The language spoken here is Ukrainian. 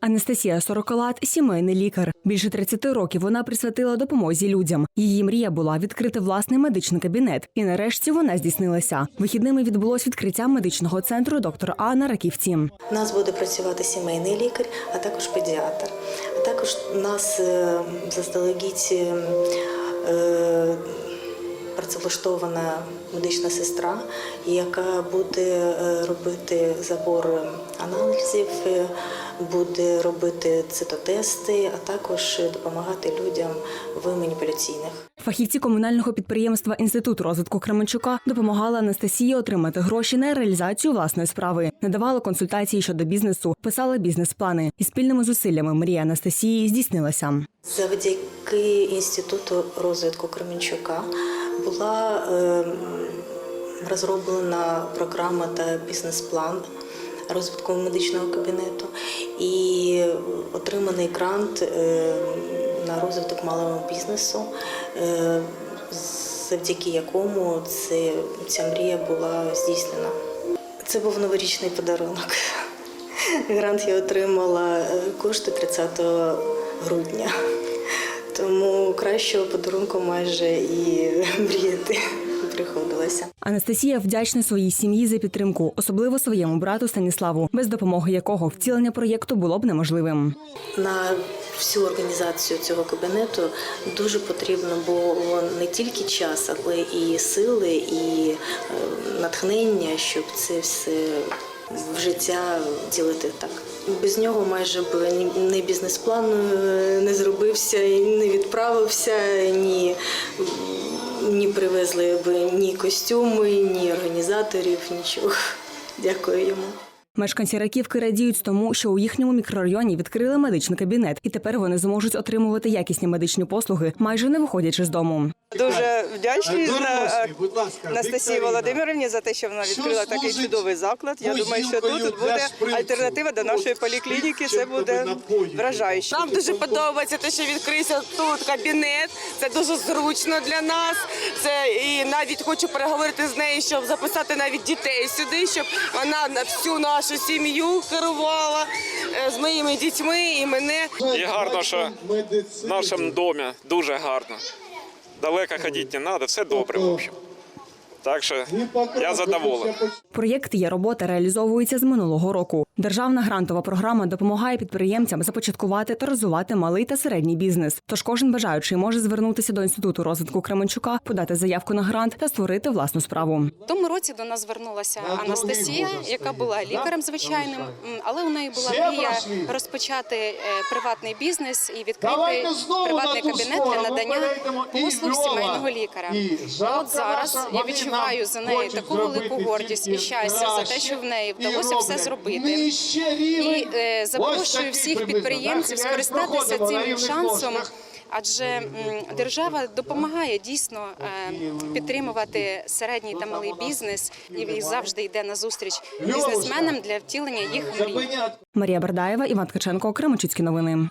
Анастасія Сороколат – сімейний лікар. Більше 30 років вона присвятила допомозі людям. Її мрія була відкрити власний медичний кабінет. І нарешті вона здійснилася. Вихідними відбулось відкриття медичного центру доктора А на Раківці. У нас буде працювати сімейний лікар, а також педіатр. А також нас е, заздалегідь е, е, працевлаштована медична сестра, яка буде робити забор аналізів, буде робити цитотести, а також допомагати людям в маніпуляційних. Фахівці комунального підприємства Інститут розвитку Кременчука допомагали Анастасії отримати гроші на реалізацію власної справи, надавали консультації щодо бізнесу, писали бізнес-плани. І спільними зусиллями мрія Анастасії здійснилася. Завдяки інституту розвитку Кременчука була е, розроблена програма та бізнес-план розвитку медичного кабінету і отриманий грант е, на розвиток малого бізнесу, е, завдяки якому ця мрія була здійснена. Це був новорічний подарунок. Грант я отримала е, кошти 30 грудня. Тому кращого подарунку майже і мріяти приходилося. Анастасія вдячна своїй сім'ї за підтримку, особливо своєму брату Станіславу, без допомоги якого втілення проєкту було б неможливим. На всю організацію цього кабінету дуже потрібно було не тільки час, але і сили, і е, натхнення, щоб це все в життя ділити так. Без нього майже б ні- бізнес-план е, не зробився, і не відправився, ні, ні привезли б ні костюми, ні організаторів, нічого. Дякую йому. Мешканці Раківки радіють тому, що у їхньому мікрорайоні відкрили медичний кабінет, і тепер вони зможуть отримувати якісні медичні послуги, майже не виходячи з дому. Дуже вдячні будь ласка, Анастасії. Володимирівні за те, що вона відкрила такий чудовий заклад. Я думаю, що тут буде альтернатива до нашої поліклініки. Це буде вражаюче. Нам дуже подобається те, що відкрився тут кабінет. Це дуже зручно для нас. Це і навіть хочу переговорити з нею, щоб записати навіть дітей сюди, щоб вона на всю нашу сім'ю керувала е, з моїми дітьми і мене. І гарно, що в нашому домі дуже гарно. Далеко ходити не треба, все добре, в общем. Так що я задоволений. Проєкт є робота реалізовується з минулого року. Державна грантова програма допомагає підприємцям започаткувати та розвивати малий та середній бізнес. Тож кожен бажаючий може звернутися до інституту розвитку Кременчука, подати заявку на грант та створити власну справу. В тому році до нас звернулася Анастасія, яка була лікарем звичайним, але у неї була мрія розпочати е, приватний бізнес і відкрити приватний кабінет для надання послуг сімейного лікаря. От зараз я вони відчуваю за неї таку велику гордість і щастя за те, що в неї вдалося все зробити. І е, запрошую всіх підприємців скористатися цим шансом. Адже держава допомагає дійсно е, підтримувати середній та малий бізнес і завжди йде на зустріч бізнесменам для втілення їх мрій. Марія Бардаєва, Іван Ткаченко, Кременчуцькі новини.